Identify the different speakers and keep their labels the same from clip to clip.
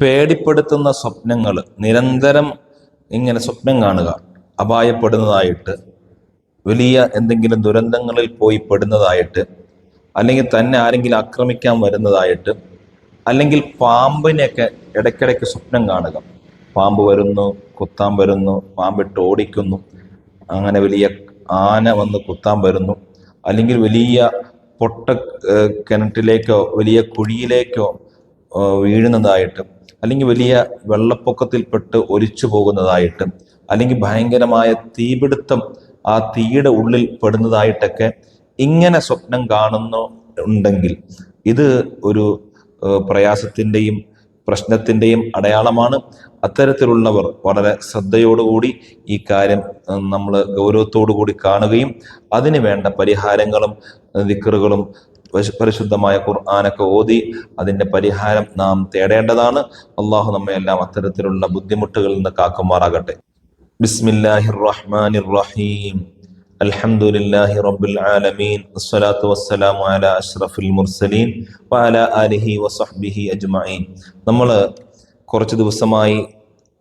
Speaker 1: പേടിപ്പെടുത്തുന്ന സ്വപ്നങ്ങൾ നിരന്തരം ഇങ്ങനെ സ്വപ്നം കാണുക അപായപ്പെടുന്നതായിട്ട് വലിയ എന്തെങ്കിലും ദുരന്തങ്ങളിൽ പോയി പെടുന്നതായിട്ട് അല്ലെങ്കിൽ തന്നെ ആരെങ്കിലും ആക്രമിക്കാൻ വരുന്നതായിട്ട് അല്ലെങ്കിൽ പാമ്പിനെയൊക്കെ ഇടയ്ക്കിടയ്ക്ക് സ്വപ്നം കാണുക. പാമ്പ് വരുന്നു കുത്താൻ വരുന്നു പാമ്പിട്ട് ഓടിക്കുന്നു അങ്ങനെ വലിയ ആന വന്ന് കുത്താൻ വരുന്നു അല്ലെങ്കിൽ വലിയ പൊട്ട കിണറ്റിലേക്കോ വലിയ കുഴിയിലേക്കോ വീഴുന്നതായിട്ട് അല്ലെങ്കിൽ വലിയ വെള്ളപ്പൊക്കത്തിൽപ്പെട്ട് ഒലിച്ചു പോകുന്നതായിട്ട് അല്ലെങ്കിൽ ഭയങ്കരമായ തീപിടുത്തം ആ തീയുടെ ഉള്ളിൽ പെടുന്നതായിട്ടൊക്കെ ഇങ്ങനെ സ്വപ്നം കാണുന്നു ഉണ്ടെങ്കിൽ ഇത് ഒരു പ്രയാസത്തിന്റെയും പ്രശ്നത്തിന്റെയും അടയാളമാണ്. അത്തരത്തിലുള്ളവർ വളരെ ശ്രദ്ധയോടുകൂടി ഈ കാര്യം നമ്മൾ ഗൗരവത്തോടു കൂടി കാണുകയും അതിന് വേണ്ട പരിഹാരങ്ങളും ദിക്കറുകളും പരിശുദ്ധമായ ഖുർആാനൊക്കെ ഓതി അതിന്റെ പരിഹാരം നാം തേടേണ്ടതാണ്. അള്ളാഹു നമ്മെ എല്ലാം അത്തരത്തിലുള്ള ബുദ്ധിമുട്ടുകളിൽ നിന്ന് കാക്കുമാറാകട്ടെ. ബിസ്മില്ലാഹിർ റഹ്മാനിർ റഹീം അൽഹംദുലില്ലാഹി റബ്ബിൽ ആലമീൻ. അസ്സലാത്തു വസ്സലാമു അലാ അഷ്റഫിൽ മുർസലീൻ. വഅലാ ആലിഹി വസഹ്ബിഹി അജ്മഈൻ. നമ്മൾ കുറച്ച് ദിവസമായി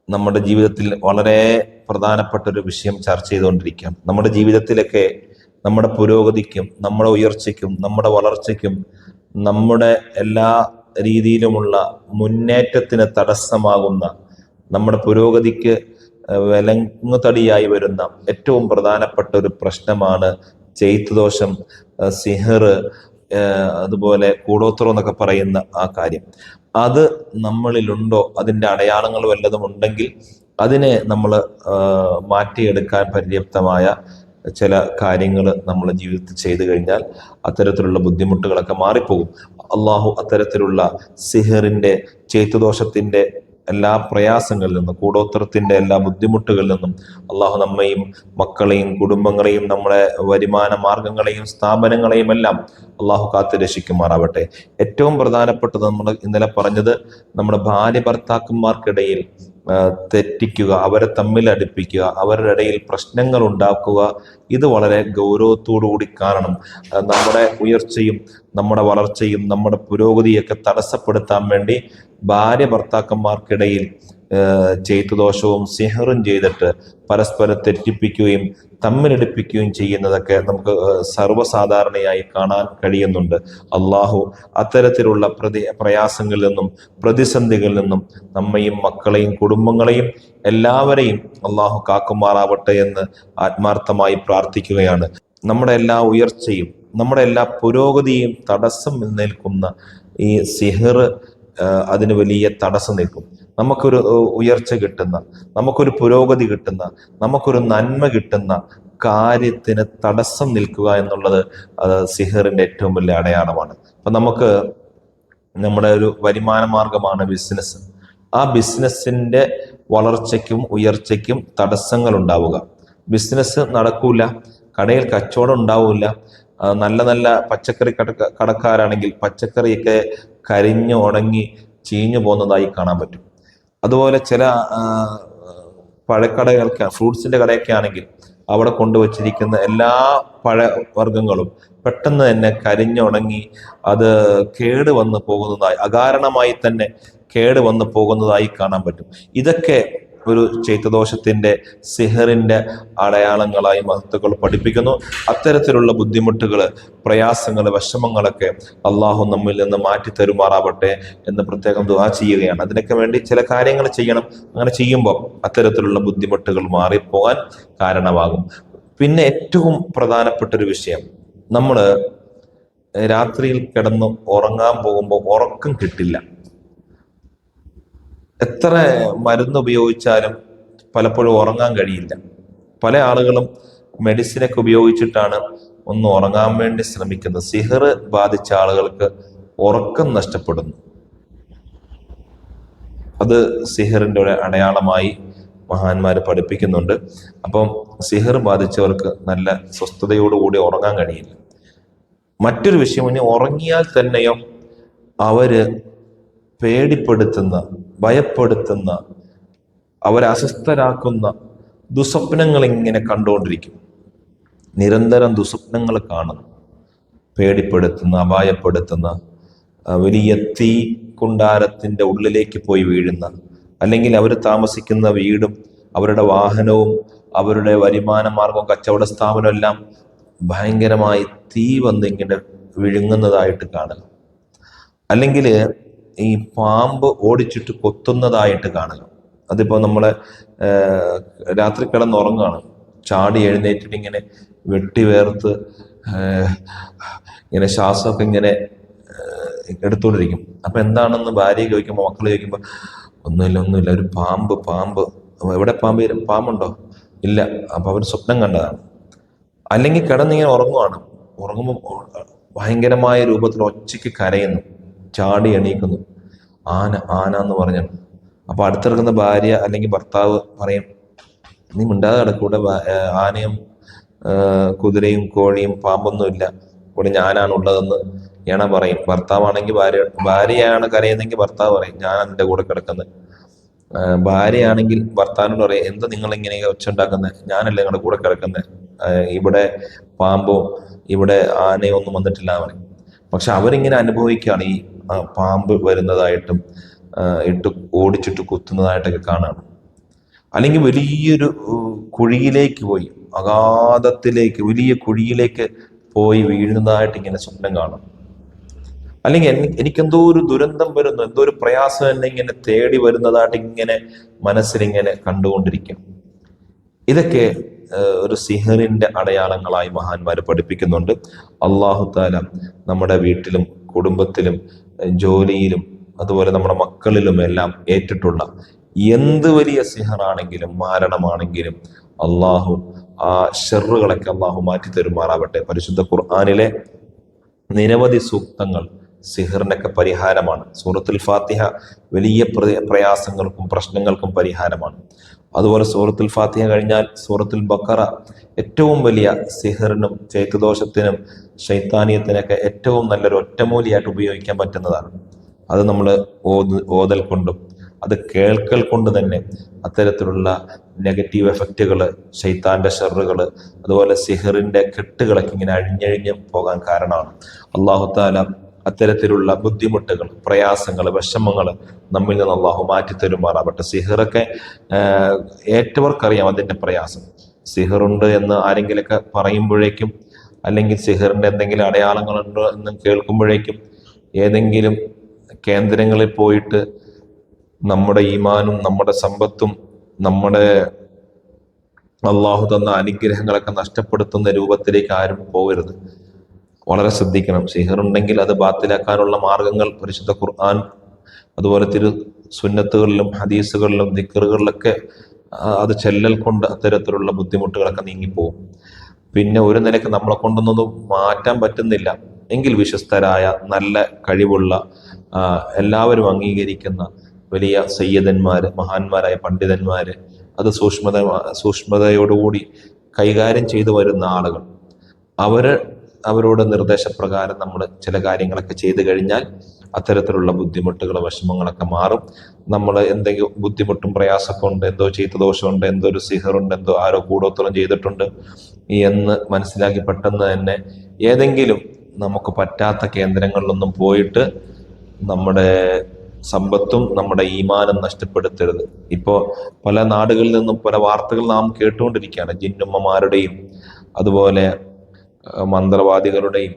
Speaker 1: നമ്മുടെ ജീവിതത്തിൽ വളരെ പ്രധാനപ്പെട്ട ഒരു വിഷയം ചർച്ച ചെയ്തുകൊണ്ടിരിക്കുകയാണ്. നമ്മുടെ ജീവിതത്തിലൊക്കെ നമ്മുടെ പുരോഗതിക്കും നമ്മുടെ ഉയർച്ചയ്ക്കും നമ്മുടെ വളർച്ചയ്ക്കും നമ്മുടെ എല്ലാ രീതിയിലുമുള്ള മുന്നേറ്റത്തിന് തടസ്സമാകുന്ന നമ്മുടെ പുരോഗതിക്ക് വിലങ്ങുതടിയായി വരുന്ന ഏറ്റവും പ്രധാനപ്പെട്ട ഒരു പ്രശ്നമാണ് ചെയ്ത്തുദോഷം സിഹർ അതുപോലെ കൂടോത്രം എന്നൊക്കെ പറയുന്ന ആ കാര്യം. അത് നമ്മളിലുണ്ടോ? അതിന്റെ അടയാളങ്ങൾ വല്ലതും ഉണ്ടെങ്കിൽ അതിനെ നമ്മൾ മാറ്റിയെടുക്കാൻ പര്യാപ്തമായ ചില കാര്യങ്ങൾ നമ്മൾ ജീവിതത്തിൽ ചെയ്തു കഴിഞ്ഞാൽ അത്തരത്തിലുള്ള ബുദ്ധിമുട്ടുകളൊക്കെ മാറിപ്പോകും. അള്ളാഹു അത്തരത്തിലുള്ള സിഹറിന്റെ ചേത്തുദോഷത്തിന്റെ എല്ലാ പ്രയാസങ്ങളിൽ നിന്നും കൂടോത്രത്തിന്റെ എല്ലാ ബുദ്ധിമുട്ടുകളിൽ നിന്നും അള്ളാഹു നമ്മയും മക്കളെയും കുടുംബങ്ങളെയും നമ്മുടെ വരുമാന മാർഗങ്ങളെയും സ്ഥാപനങ്ങളെയും എല്ലാം അള്ളാഹു കാത്തു രക്ഷിക്കുമാറാവട്ടെ. ഏറ്റവും പ്രധാനപ്പെട്ടത് നമ്മൾ ഇന്നലെ പറഞ്ഞത് നമ്മുടെ ഭാര്യ ഭർത്താക്കന്മാർക്കിടയിൽ തെറ്റിക്കുക അവരെ തമ്മിൽ അടുപ്പിക്കുക അവരുടെ ഇടയിൽ പ്രശ്നങ്ങൾ ഉണ്ടാക്കുക ഇത് വളരെ ഗൗരവത്തോടു കൂടി കാണണം നമ്മുടെ ഉയർച്ചയും നമ്മുടെ വളർച്ചയും നമ്മുടെ പുരോഗതിയൊക്കെ തടസ്സപ്പെടുത്താൻ വേണ്ടി ഭാര്യ ഭർത്താക്കന്മാർക്കിടയിൽ ചെയ്തുദോഷവും സിഹറും ചെയ്തിട്ട് പരസ്പരം തെറ്റിപ്പിക്കുകയും തമ്മിലെടുപ്പിക്കുകയും ചെയ്യുന്നതൊക്കെ നമുക്ക് സർവസാധാരണയായി കാണാൻ കഴിയുന്നുണ്ട്. അള്ളാഹു അത്തരത്തിലുള്ള പ്രതി പ്രയാസങ്ങളിൽ നിന്നും പ്രതിസന്ധികളിൽ നിന്നും നമ്മയും മക്കളെയും കുടുംബങ്ങളെയും എല്ലാവരെയും അള്ളാഹു കാക്കുമാറാവട്ടെ എന്ന് ആത്മാർത്ഥമായി പ്രാർത്ഥിക്കുകയാണ്. നമ്മുടെ എല്ലാ ഉയർച്ചയും നമ്മുടെ എല്ലാ പുരോഗതിയും തടസ്സം നിൽക്കുന്ന ഈ സിഹർ അതിന് വലിയ തടസ്സം നിൽക്കും. നമുക്കൊരു ഉയർച്ച കിട്ടുന്ന നമുക്കൊരു പുരോഗതി കിട്ടുന്ന നമുക്കൊരു നന്മ കിട്ടുന്ന കാര്യത്തിന് തടസ്സം നിൽക്കുക എന്നുള്ളത് സിഹറിന്റെ ഏറ്റവും വലിയ അടയാളമാണ്. അപ്പൊ നമുക്ക് നമ്മുടെ ഒരു വരുമാന മാർഗമാണ് ബിസിനസ് ആ ബിസിനസ്സിന്റെ വളർച്ചയ്ക്കും ഉയർച്ചയ്ക്കും തടസ്സങ്ങൾ ഉണ്ടാവുക. ബിസിനസ് നടക്കൂല കടയിൽ കച്ചവടം ഉണ്ടാവില്ല നല്ല നല്ല പച്ചക്കറി കടക്ക കടക്കാരാണെങ്കിൽ പച്ചക്കറിയൊക്കെ കരിഞ്ഞു ഉണങ്ങി ചീഞ്ഞു പോകുന്നതായി കാണാൻ പറ്റും. അതുപോലെ ചില പഴക്കടകൾക്ക് ഫ്രൂട്ട്സിന്റെ കടയൊക്കെ ആണെങ്കിൽ അവിടെ കൊണ്ടുവച്ചിരിക്കുന്ന എല്ലാ പഴവർഗങ്ങളും പെട്ടെന്ന് തന്നെ കരിഞ്ഞുണങ്ങി അത് കേട് വന്ന് പോകുന്നതായി അകാരണമായി തന്നെ കേട് വന്ന് പോകുന്നതായി കാണാൻ പറ്റും. ഇതൊക്കെ ഒരു ചൈത്തദോഷത്തിന്റെ സിഹറിന്റെ അടയാളങ്ങളായി മഹത്തുക്കൾ പഠിപ്പിക്കുന്നു. അത്തരത്തിലുള്ള ബുദ്ധിമുട്ടുകൾ പ്രയാസങ്ങൾ വിഷമങ്ങളൊക്കെ അള്ളാഹു നമ്മിൽ നിന്ന് മാറ്റി തരുമാറാവട്ടെ എന്ന് പ്രത്യേകം ദുവാ ചെയ്യുകയാണ്. അതിനൊക്കെ വേണ്ടി ചില കാര്യങ്ങൾ ചെയ്യണം. അങ്ങനെ ചെയ്യുമ്പോൾ അത്തരത്തിലുള്ള ബുദ്ധിമുട്ടുകൾ മാറിപ്പോകാൻ കാരണമാകും. പിന്നെ ഏറ്റവും പ്രധാനപ്പെട്ട ഒരു വിഷയം നമ്മൾ രാത്രിയിൽ കിടന്ന് ഉറങ്ങാൻ പോകുമ്പോൾ ഉറക്കം കിട്ടില്ല. എത്ര മരുന്ന് ഉപയോഗിച്ചാലും പലപ്പോഴും ഉറങ്ങാൻ കഴിയില്ല. പല ആളുകളും മെഡിസിനൊക്കെ ഉപയോഗിച്ചിട്ടാണ് ഒന്ന് ഉറങ്ങാൻ വേണ്ടി ശ്രമിക്കുന്നത്. സിഹർ ബാധിച്ച ആളുകൾക്ക് ഉറക്കം നഷ്ടപ്പെടുന്നു. അത് സിഹറിന്റെ ഒരു അടയാളമായി മഹാന്മാർ പഠിപ്പിക്കുന്നുണ്ട്. അപ്പം സിഹർ ബാധിച്ചവർക്ക് നല്ല സ്വസ്ഥതയോടുകൂടി ഉറങ്ങാൻ കഴിയില്ല. മറ്റൊരു വിഷയം ഇനി ഉറങ്ങിയാൽ തന്നെയോ അവർ പേടിപ്പെടുത്തുന്ന ഭയപ്പെടുത്തുന്ന അവരെ അസ്വസ്ഥരാക്കുന്ന ദുസ്വപ്നങ്ങൾ ഇങ്ങനെ കണ്ടുകൊണ്ടിരിക്കും. നിരന്തരം ദുസ്വപ്നങ്ങൾ കാണുന്നു. പേടിപ്പെടുത്തുന്ന അപായപ്പെടുത്തുന്ന വലിയ തീ കുണ്ടാരത്തിന്റെ ഉള്ളിലേക്ക് പോയി വീഴുന്ന അല്ലെങ്കിൽ അവർ താമസിക്കുന്ന വീടും അവരുടെ വാഹനവും അവരുടെ വരുമാന മാർഗവും കച്ചവട സ്ഥാപനവും എല്ലാം ഭയങ്കരമായി തീ വന്ന് ഇങ്ങനെ വിഴുങ്ങുന്നതായിട്ട് കാണുക അല്ലെങ്കിൽ ഈ പാമ്പ് ഓടിച്ചിട്ട് കൊത്തുന്നതായിട്ട് കാണുക അതിപ്പോ നമ്മളെ രാത്രി കിടന്നുറങ്ങുകയാണ് ചാടി എഴുന്നേറ്റിട്ട് ഇങ്ങനെ വെട്ടി വേർത്ത് ഇങ്ങനെ ശ്വാസമൊക്കെ ഇങ്ങനെ എടുത്തുകൊണ്ടിരിക്കും അപ്പൊ എന്താണെന്ന് ഭാര്യ ചോദിക്കുമ്പോൾ മക്കൾ ചോദിക്കുമ്പോൾ ഒന്നുമില്ല ഒന്നുമില്ല ഒരു പാമ്പ് പാമ്പ്. എവിടെ പാമ്പ്? പാമ്പുണ്ടോ? ഇല്ല. അപ്പൊ അവർ സ്വപ്നം കണ്ടതാണ്. അല്ലെങ്കിൽ കിടന്നിങ്ങനെ ഉറങ്ങുവാണ്. ഉറങ്ങുമ്പോൾ ഭയങ്കരമായ രൂപത്തിൽ ഒച്ചയ്ക്ക് കരയുന്നു. ചാടി എണീക്കുന്നു. ആന ആന എന്ന് പറഞ്ഞു. അപ്പൊ അടുത്തിറങ്ങുന്ന ഭാര്യ അല്ലെങ്കിൽ ഭർത്താവ് പറയും നീ മിണ്ടാതെ കിടക്കൂടെ ആനയും കുതിരയും കോഴിയും പാമ്പൊന്നുമില്ല ഇവിടെ ഞാനാണ് ഉള്ളതെന്ന് ഏണ പറയും. ഭർത്താവാണെങ്കിൽ ഭാര്യ ഭാര്യയാണ് കരയുന്നെങ്കിൽ ഭർത്താവ് പറയും ഞാനാണ് എന്റെ കൂടെ കിടക്കുന്നത് ഭാര്യയാണെങ്കിൽ ഭർത്താവിനോട് പറയും എന്താ നിങ്ങൾ ഇങ്ങനെ ഒച്ച ഉണ്ടാക്കുന്നത് ഞാനല്ലേ നിങ്ങളുടെ കൂടെ കിടക്കുന്നത് ഇവിടെ പാമ്പോ ഇവിടെ ആനയോ ഒന്നും വന്നിട്ടില്ല പറയും. പക്ഷെ അവരിങ്ങനെ അനുഭവിക്കുകയാണ് ഈ പാമ്പ് വരുന്നതായിട്ടും ഇട്ട് ഓടിച്ചിട്ട് കുത്തുന്നതായിട്ടൊക്കെ കാണാണ് അല്ലെങ്കിൽ വലിയൊരു കുഴിയിലേക്ക് പോയി അഗാധത്തിലേക്ക് വലിയ കുഴിയിലേക്ക് പോയി വീഴുന്നതായിട്ട് ഇങ്ങനെ സ്വപ്നം കാണും. അല്ലെങ്കിൽ എനി- എനിക്കെന്തോ ഒരു ദുരന്തം വരുന്നു എന്തോ ഒരു പ്രയാസം എന്നെ ഇങ്ങനെ തേടി വരുന്നതായിട്ട് ഇങ്ങനെ മനസ്സിലിങ്ങനെ കണ്ടുകൊണ്ടിരിക്കും ഇതൊക്കെ ഒരു സിഹറിന്റെ അടയാളങ്ങളായി മഹാന്മാർ പഠിപ്പിക്കുന്നുണ്ട്. അള്ളാഹു താല നമ്മുടെ വീട്ടിലും കുടുംബത്തിലും ജോലിയിലും അതുപോലെ നമ്മുടെ മക്കളിലും എല്ലാം ഏറ്റിട്ടുള്ള എന്ത് വലിയ സിഹറാണെങ്കിലും മാരണമാണെങ്കിലും അള്ളാഹു ആ ഷെറുകളൊക്കെ അള്ളാഹു മാറ്റി തരുമാറാവട്ടെ. പരിശുദ്ധ ഖുർആാനിലെ നിരവധി സൂക്തങ്ങൾ സിഹറിനൊക്കെ പരിഹാരമാണ്. സൂറത്തുൽ ഫാത്തിഹ വലിയ പ്ര- പ്രയാസങ്ങൾക്കും പ്രശ്നങ്ങൾക്കും പരിഹാരമാണ്. അതുപോലെ സൂറത്തുൽ ഫാത്തിഹ കഴിഞ്ഞാൽ സൂറത്തുൽ ബക്കറ ഏറ്റവും വലിയ സിഹറിനും ചേക്കുദോഷത്തിനും ശൈത്താനീയത്തിനൊക്കെ ഏറ്റവും നല്ലൊരു ഒറ്റമൂലിയായിട്ട് ഉപയോഗിക്കാൻ പറ്റുന്നതാണ്. അത് നമ്മൾ ഓത് ഓതൽ കൊണ്ടും അത് കേൾക്കൽ കൊണ്ട് തന്നെ അത്തരത്തിലുള്ള നെഗറ്റീവ് എഫക്റ്റുകൾ ശൈത്താന്റെ ഷെറുകൾ അതുപോലെ സിഹറിന്റെ കെട്ടുകളൊക്കെ ഇങ്ങനെ അഴിഞ്ഞഴിഞ്ഞ് പോകാൻ കാരണമാണ്. അള്ളാഹു താല അത്തരത്തിലുള്ള ബുദ്ധിമുട്ടുകൾ പ്രയാസങ്ങൾ വിഷമങ്ങൾ നമ്മിൽ നിന്ന് അള്ളാഹു മാറ്റി തരുമാറാവട്ടെ. സിഹറൊക്കെ ഏറ്റവർക്കറിയാം അതിന്റെ പ്രയാസം. സിഹറുണ്ട് എന്ന് ആരെങ്കിലൊക്കെ പറയുമ്പോഴേക്കും അല്ലെങ്കിൽ സിഹറിന്റെ എന്തെങ്കിലും അടയാളങ്ങളുണ്ടോ എന്ന് കേൾക്കുമ്പോഴേക്കും ഏതെങ്കിലും കേന്ദ്രങ്ങളിൽ പോയിട്ട് നമ്മുടെ ഈമാനും നമ്മുടെ സമ്പത്തും നമ്മുടെ അള്ളാഹു തന്ന അനുഗ്രഹങ്ങളൊക്കെ നഷ്ടപ്പെടുത്തുന്ന രൂപത്തിലേക്ക് ആരും പോകരുത്. വളരെ ശ്രദ്ധിക്കണം. സിഹറുണ്ടെങ്കിൽ അത് ബാത്തിലാക്കാനുള്ള മാർഗങ്ങൾ പരിശുദ്ധ ഖുർആൻ അതുപോലെ തിരു സുന്നത്തുകളിലും ഹദീസുകളിലും ദിക്കറുകളിലൊക്കെ അത് ചെല്ലൽ കൊണ്ട് അത്തരത്തിലുള്ള ബുദ്ധിമുട്ടുകളൊക്കെ നീങ്ങിപ്പോകും പിന്നെ ഒരു നിലയ്ക്ക് നമ്മളെ കൊണ്ടൊന്നും മാറ്റാൻ പറ്റുന്നില്ല. എങ്കിൽ വിശ്വസ്തരായ നല്ല കഴിവുള്ള എല്ലാവരും അംഗീകരിക്കുന്ന വലിയ സയ്യദന്മാർ മഹാന്മാരായ പണ്ഡിതന്മാർ അത് സൂക്ഷ്മത സൂക്ഷ്മതയോടുകൂടി കൈകാര്യം ചെയ്തു വരുന്ന ആളുകൾ. അവർ അവരുടെ നിർദ്ദേശപ്രകാരം നമ്മൾ ചില കാര്യങ്ങളൊക്കെ ചെയ്തു കഴിഞ്ഞാൽ അത്തരത്തിലുള്ള ബുദ്ധിമുട്ടുകൾ വിഷമങ്ങളൊക്കെ മാറും. നമ്മൾ എന്തെങ്കിലും ബുദ്ധിമുട്ടും പ്രയാസമൊക്കെ ഉണ്ട് എന്തോ ചെയ്ത ദോഷമുണ്ട് എന്തോ ഒരു സിഹറുണ്ട് എന്തോ ആരോ കൂടോത്തോളം ചെയ്തിട്ടുണ്ട്. എന്ന് മനസ്സിലാക്കി പെട്ടെന്ന് തന്നെ ഏതെങ്കിലും നമുക്ക് പറ്റാത്ത കേന്ദ്രങ്ങളിലൊന്നും പോയിട്ട് നമ്മുടെ സമ്പത്തും നമ്മുടെ ഈമാനും നഷ്ടപ്പെടുത്തരുത്. ഇപ്പോൾ പല നാടുകളിൽ നിന്നും പല വാർത്തകൾ നാം കേട്ടുകൊണ്ടിരിക്കുകയാണ്. ജിന്നുമ്മമാരുടെയും അതുപോലെ മന്ത്രവാദികളുടെയും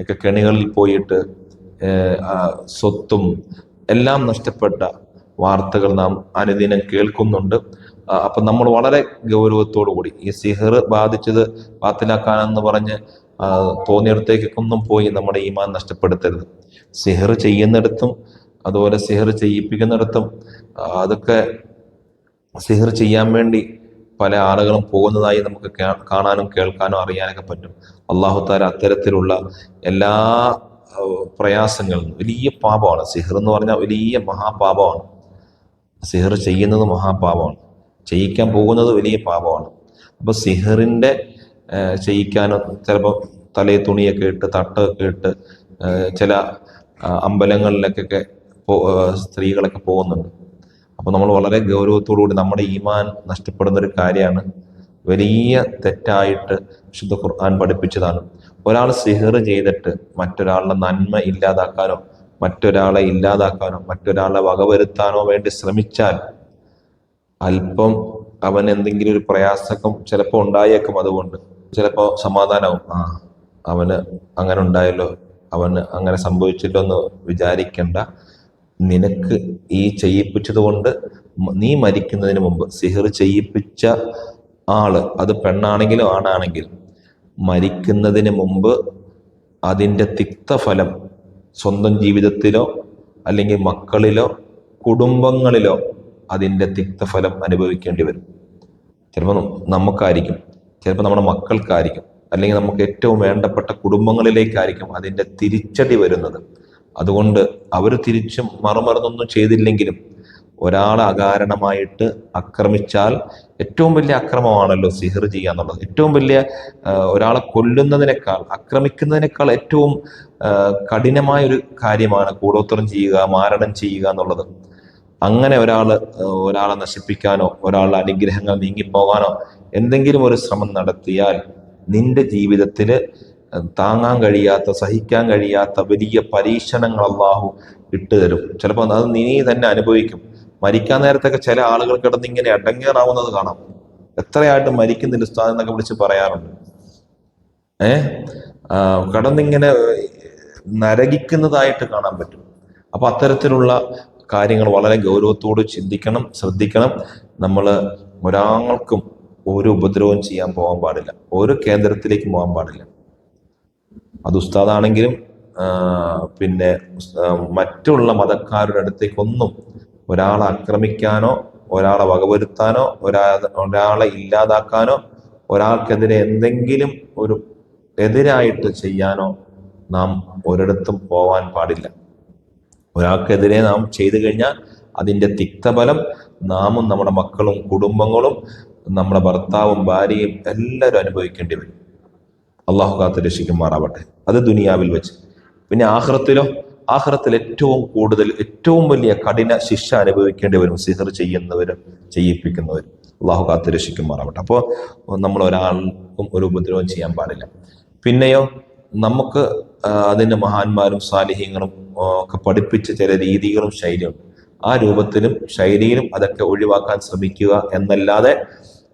Speaker 1: ഒക്കെ കെണികളിൽ പോയിട്ട് സ്വത്തും എല്ലാം നഷ്ടപ്പെട്ട വാർത്തകൾ നാം അനുദിനം കേൾക്കുന്നുണ്ട്. അപ്പം നമ്മൾ വളരെ ഗൗരവത്തോടു കൂടി ഈ സിഹർ ബാധിച്ചത് ബാത്തിലാക്കാനെന്ന് പറഞ്ഞ് തോന്നിയിടത്തേക്കൊന്നും പോയി നമ്മുടെ ഈമാൻ നഷ്ടപ്പെടുത്തരുത്. സിഹർ ചെയ്യുന്നിടത്തും അതുപോലെ സിഹർ ചെയ്യിപ്പിക്കുന്നിടത്തും അതൊക്കെ സിഹർ ചെയ്യാൻ വേണ്ടി പല ആളുകളും പോകുന്നതായി നമുക്ക് കാണാനും കേൾക്കാനും അറിയാനൊക്കെ പറ്റും. അള്ളാഹു താല അത്തരത്തിലുള്ള എല്ലാ പ്രയാസങ്ങളും വലിയ പാപമാണ്. സിഹർ എന്ന് പറഞ്ഞാൽ വലിയ മഹാപാപമാണ്. സിഹർ ചെയ്യുന്നത് മഹാപാപമാണ്. ചെയ്യിക്കാൻ പോകുന്നത് വലിയ പാപമാണ്. അപ്പൊ സിഹറിന്റെ ചെയ്യിക്കാനോ ചിലപ്പോൾ തലയിൽ തുണിയൊക്കെ ഇട്ട് തട്ടൊക്കെ ഇട്ട് ചില അമ്പലങ്ങളിലേക്കൊക്കെ സ്ത്രീകളൊക്കെ പോകുന്നുണ്ട്. അപ്പൊ നമ്മൾ വളരെ ഗൗരവത്തോടുകൂടി നമ്മുടെ ഈമാൻ നഷ്ടപ്പെടുന്ന ഒരു കാര്യമാണ്. വലിയ തെറ്റായിട്ട് വിശുദ്ധ ഖുർആൻ പഠിപ്പിച്ചതാണ്. ഒരാൾ സിഹർ ചെയ്തിട്ട് മറ്റൊരാളുടെ നന്മ ഇല്ലാതാക്കാനോ മറ്റൊരാളെ ഇല്ലാതാക്കാനോ മറ്റൊരാളെ വകവരുത്താനോ വേണ്ടി ശ്രമിച്ചാൽ അല്പം അവൻ എന്തെങ്കിലും ഒരു പ്രയാസക്കം ചിലപ്പോൾ ഉണ്ടായേക്കും അതുകൊണ്ട്. ചിലപ്പോൾ സമാധാനവും. ആ അവന് അങ്ങനെ ഉണ്ടായല്ലോ അവന് അങ്ങനെ സംഭവിച്ചില്ലോ എന്ന് വിചാരിക്കേണ്ട. നിനക്ക് ഈ ചെയ്യിപ്പിച്ചതുകൊണ്ട് നീ മരിക്കുന്നതിന് മുമ്പ് സിഹിർ ചെയ്യിപ്പിച്ച ആൾ അത് പെണ്ണാണെങ്കിലും ആണാണെങ്കിലും മരിക്കുന്നതിന് മുമ്പ് അതിന്റെ തിക്തഫലം സ്വന്തം ജീവിതത്തിലോ അല്ലെങ്കിൽ മക്കളിലോ കുടുംബങ്ങളിലോ അതിന്റെ തിക്തഫലം അനുഭവിക്കേണ്ടി വരും. ചിലപ്പോൾ നമുക്കായിരിക്കും. ചിലപ്പോൾ നമ്മുടെ മക്കൾക്കായിരിക്കും. അല്ലെങ്കിൽ നമുക്ക് ഏറ്റവും വേണ്ടപ്പെട്ട കുടുംബങ്ങളിലേക്കായിരിക്കും അതിന്റെ തിരിച്ചടി വരുന്നത്. അതുകൊണ്ട് അവർ തിരിച്ചും മറുമറന്നൊന്നും ചെയ്തില്ലെങ്കിലും ഒരാളെ അകാരണമായിട്ട് ആക്രമിച്ചാൽ ഏറ്റവും വലിയ അക്രമമാണല്ലോ സിഹർ ചെയ്യുക എന്നുള്ളത്. ഏറ്റവും വലിയ ഒരാളെ കൊല്ലുന്നതിനേക്കാൾ ആക്രമിക്കുന്നതിനേക്കാൾ ഏറ്റവും കഠിനമായ ഒരു കാര്യമാണ് കൂടോത്രം ചെയ്യുക മാരണം ചെയ്യുക എന്നുള്ളത്. അങ്ങനെ ഒരാൾ ഒരാളെ നശിപ്പിക്കാനോ ഒരാളുടെ അനുഗ്രഹങ്ങൾ നീങ്ങിപ്പോകാനോ എന്തെങ്കിലും ഒരു ശ്രമം നടത്തിയാൽ നിന്റെ ജീവിതത്തിൽ താങ്ങാൻ കഴിയാത്ത സഹിക്കാൻ കഴിയാത്ത വലിയ പരീക്ഷണങ്ങൾ അള്ളാഹു ഇട്ടുതരും ചിലപ്പോൾ അത് നീ തന്നെ അനുഭവിക്കും. മരിക്കാൻ നേരത്തൊക്കെ ചില ആളുകൾ കിടന്ന് ഇങ്ങനെ അടങ്ങേറാവുന്നത് കാണാം. എത്രയായിട്ട് മരിക്കുന്നില്ല ഉസ്താദ് എന്നൊക്കെ വിളിച്ച് പറയാറുണ്ട്. ഏ? ആ, കടന്നിങ്ങനെ നരകിക്കുന്നതായിട്ട് കാണാൻ പറ്റും. അപ്പൊ അത്തരത്തിലുള്ള കാര്യങ്ങൾ വളരെ ഗൗരവത്തോട് ചിന്തിക്കണം ശ്രദ്ധിക്കണം. നമ്മൾ ഒരാൾക്കും ഒരു ഉപദ്രവവും ചെയ്യാൻ പോകാൻ പാടില്ല. ഒരു കേന്ദ്രത്തിലേക്ക് പോകാൻ പാടില്ല. അത് ഉസ്താദാണെങ്കിലും പിന്നെ മറ്റുള്ള മതക്കാരുടെ അടുത്തേക്കൊന്നും ഒരാളെ ആക്രമിക്കാനോ ഒരാളെ വകവരുത്താനോ ഒരാ ഒരാളെ ഇല്ലാതാക്കാനോ ഒരാൾക്കെതിരെ എന്തെങ്കിലും ഒരു എതിരായിട്ട് ചെയ്യാനോ നാം ഒരിടത്തും പോവാൻ പാടില്ല. ഒരാൾക്കെതിരെ നാം ചെയ്തു കഴിഞ്ഞാൽ അതിന്റെ തിക്തഫലം നാമും നമ്മുടെ മക്കളും കുടുംബങ്ങളും നമ്മുടെ ഭർത്താവും ഭാര്യയും എല്ലാവരും അനുഭവിക്കേണ്ടി വരും. അള്ളാഹു കാത്ത് രക്ഷിക്കുമാറാവട്ടെ. അത് ദുനിയാവിൽ വെച്ച്. പിന്നെ ആഹ്റത്തിലോ ആഹ്റത്തിൽ ഏറ്റവും കൂടുതൽ ഏറ്റവും വലിയ കഠിന ശിക്ഷ അനുഭവിക്കേണ്ടി വരും സിഹർ ചെയ്യുന്നവരും ചെയ്യിപ്പിക്കുന്നവരും. അള്ളാഹു കാത്ത് രക്ഷിക്കുമാറാവട്ടെ. അപ്പോൾ നമ്മൾ ഒരാൾക്കും ഒരു ഉപദ്രവം ചെയ്യാൻ പാടില്ല. പിന്നെയോ നമുക്ക് അതിന്റെ മഹാന്മാരും സാലിഹ്യങ്ങളും ഒക്കെ പഠിപ്പിച്ച ചില രീതികളും ശൈലിയും ആ രൂപത്തിലും ശൈലിയിലും അതൊക്കെ ഒഴിവാക്കാൻ ശ്രമിക്കുക എന്നല്ലാതെ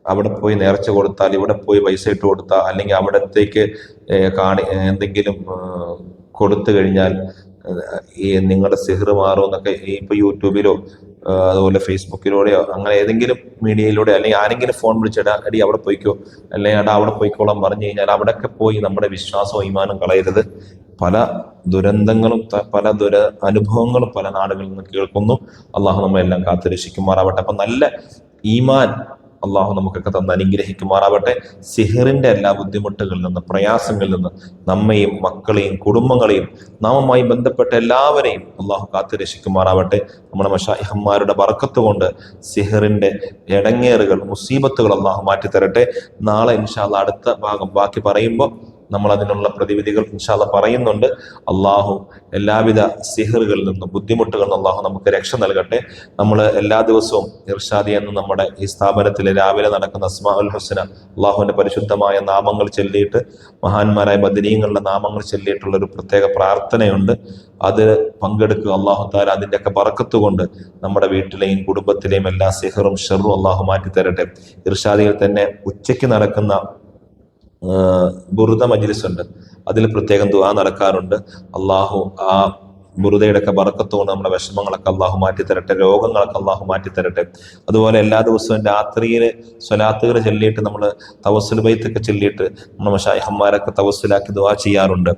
Speaker 1: അവിടെ പോയി നേർച്ച കൊടുത്താൽ ഇവിടെ പോയി പൈസ ഇട്ട് കൊടുത്താൽ അല്ലെങ്കിൽ അവിടത്തേക്ക് കാണി എന്തെങ്കിലും കൊടുത്തു കഴിഞ്ഞാൽ ഈ നിങ്ങളുടെ സിഹർ മാറും എന്നൊക്കെ ഇപ്പൊ യൂട്യൂബിലോ അതുപോലെ ഫേസ്ബുക്കിലൂടെയോ അങ്ങനെ ഏതെങ്കിലും മീഡിയയിലൂടെ അല്ലെങ്കിൽ ആരെങ്കിലും ഫോൺ വിളിച്ചിടാ അടി അവിടെ പോയിക്കോ അല്ലെങ്കിൽ എടാ അവിടെ പോയിക്കോളാം പറഞ്ഞു കഴിഞ്ഞാൽ അവിടെയൊക്കെ പോയി നമ്മുടെ വിശ്വാസവും ഈമാനും കളയരുത്. പല ദുരന്തങ്ങളും പല ദുര അനുഭവങ്ങളും പല നാടുകളിൽ നിന്ന് കേൾക്കുന്നു. അള്ളാഹു നമ്മളെല്ലാം കാത്തുരക്ഷിക്കുമാറാവട്ടെ. അപ്പൊ നല്ല ഈമാൻ അള്ളാഹു നമുക്കൊക്കെ തന്ന് അനുഗ്രഹിക്കുമാറാവട്ടെ. സിഹറിന്റെ എല്ലാ ബുദ്ധിമുട്ടുകളിൽ നിന്ന് പ്രയാസങ്ങളിൽ നിന്ന് നമ്മയും മക്കളെയും കുടുംബങ്ങളെയും നാമുമായി ബന്ധപ്പെട്ട എല്ലാവരെയും അള്ളാഹു കാത്തു രക്ഷിക്കുമാറാവട്ടെ നമ്മുടെ മഷാഹിഹന്മാരുടെ വറക്കത്ത് കൊണ്ട് സിഹറിന്റെ ഇടങ്ങേറുകൾ മുസീബത്തുകൾ അള്ളാഹു മാറ്റിത്തരട്ടെ. നാളെ ഇൻഷാല്ല അടുത്ത ഭാഗം ബാക്കി പറയുമ്പോൾ നമ്മൾ അതിനുള്ള പ്രതിവിധികൾ ഇൻഷാല്ല പറയുന്നുണ്ട്. അള്ളാഹു എല്ലാവിധ സിഹറുകളിൽ നിന്നും ബുദ്ധിമുട്ടുകളിൽ നിന്നും അള്ളാഹു നമുക്ക് രക്ഷ നൽകട്ടെ. നമ്മൾ എല്ലാ ദിവസവും ഇർഷാദി എന്ന് നമ്മുടെ ഈ സ്ഥാപനത്തിൽ രാവിലെ നടക്കുന്ന അസ്മാ ഉൽ ഹുസന അള്ളാഹുവിന്റെ പരിശുദ്ധമായ നാമങ്ങൾ ചൊല്ലിയിട്ട് മഹാന്മാരായ ബദരീങ്ങളുടെ നാമങ്ങൾ ചൊല്ലിയിട്ടുള്ള ഒരു പ്രത്യേക പ്രാർത്ഥനയുണ്ട്. അത് പങ്കെടുക്കുക അള്ളാഹു താല അതിന്റെയൊക്കെ പറക്കത്ത് കൊണ്ട് നമ്മുടെ വീട്ടിലെയും കുടുംബത്തിലെയും എല്ലാ സിഹറും ഷെറും അള്ളാഹു മാറ്റി തരട്ടെ ഇർഷാദിയിൽ തന്നെ ഉച്ചയ്ക്ക് നടക്കുന്ന ബുറുദ മജ്ലിസ് ഉണ്ട് അതിൽ പ്രത്യേകം ദുആ നടക്കാറുണ്ട്. അള്ളാഹു ആ ബുറുദയുടെ ഒക്കെ ബറക്കത്തുകൊണ്ട് നമ്മുടെ വിഷമങ്ങളൊക്കെ അള്ളാഹു മാറ്റി തരട്ടെ രോഗങ്ങളൊക്കെ അള്ളാഹു മാറ്റി തരട്ടെ അതുപോലെ എല്ലാ ദിവസവും രാത്രിയിൽ സ്വലാത്തുകൾ ചൊല്ലിയിട്ട് നമ്മൾ തവസ്സുൽ ബൈത്തൊക്കെ ചൊല്ലിയിട്ട് നമ്മുടെ മഷായിഹന്മാരൊക്കെ തവസ്സിലാക്കി ദുവാ ചെയ്യാറുണ്ട്.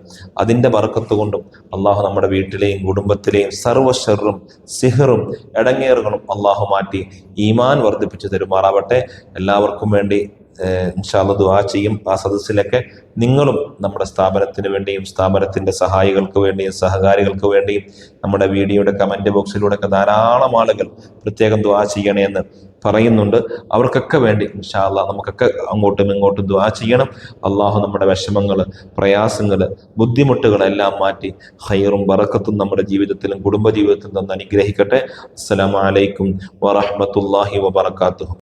Speaker 1: അതിന്റെ ബറക്കത്ത് കൊണ്ടും അള്ളാഹു നമ്മുടെ വീട്ടിലെയും കുടുംബത്തിലെയും സർവ ഷെറും സിഹറും ഇടങ്ങേറുകളും അള്ളാഹു മാറ്റി ഈമാൻ വർദ്ധിപ്പിച്ചു തരുമാറാവട്ടെ. എല്ലാവർക്കും വേണ്ടി ഇൻഷാല്ല ദുവാ ചെയ്യും. ആ സദസ്സിലൊക്കെ നിങ്ങളും നമ്മുടെ സ്ഥാപനത്തിന് വേണ്ടിയും സ്ഥാപനത്തിന്റെ സഹായികൾക്ക് വേണ്ടിയും സഹകാരികൾക്ക് വേണ്ടിയും നമ്മുടെ വീഡിയോയുടെ കമന്റ് ബോക്സിലൂടെ ഒക്കെ ധാരാളം ആളുകൾ പ്രത്യേകം ദുവാ ചെയ്യണേ എന്ന് പറയുന്നുണ്ട്. അവർക്കൊക്കെ വേണ്ടി ഇൻഷാല്ല നമുക്കൊക്കെ അങ്ങോട്ടും ഇങ്ങോട്ടും ദുവാ ചെയ്യണം. അള്ളാഹു നമ്മുടെ വിഷമങ്ങൾ പ്രയാസങ്ങൾ ബുദ്ധിമുട്ടുകളെല്ലാം മാറ്റി ഹൈറും വറക്കത്തും നമ്മുടെ ജീവിതത്തിലും കുടുംബ ജീവിതത്തിലും തന്ന് അനുഗ്രഹിക്കട്ടെ. അസ്സലാമു അലൈക്കും വറഹ്മത്തുള്ളാഹി വബറകാതുഹു.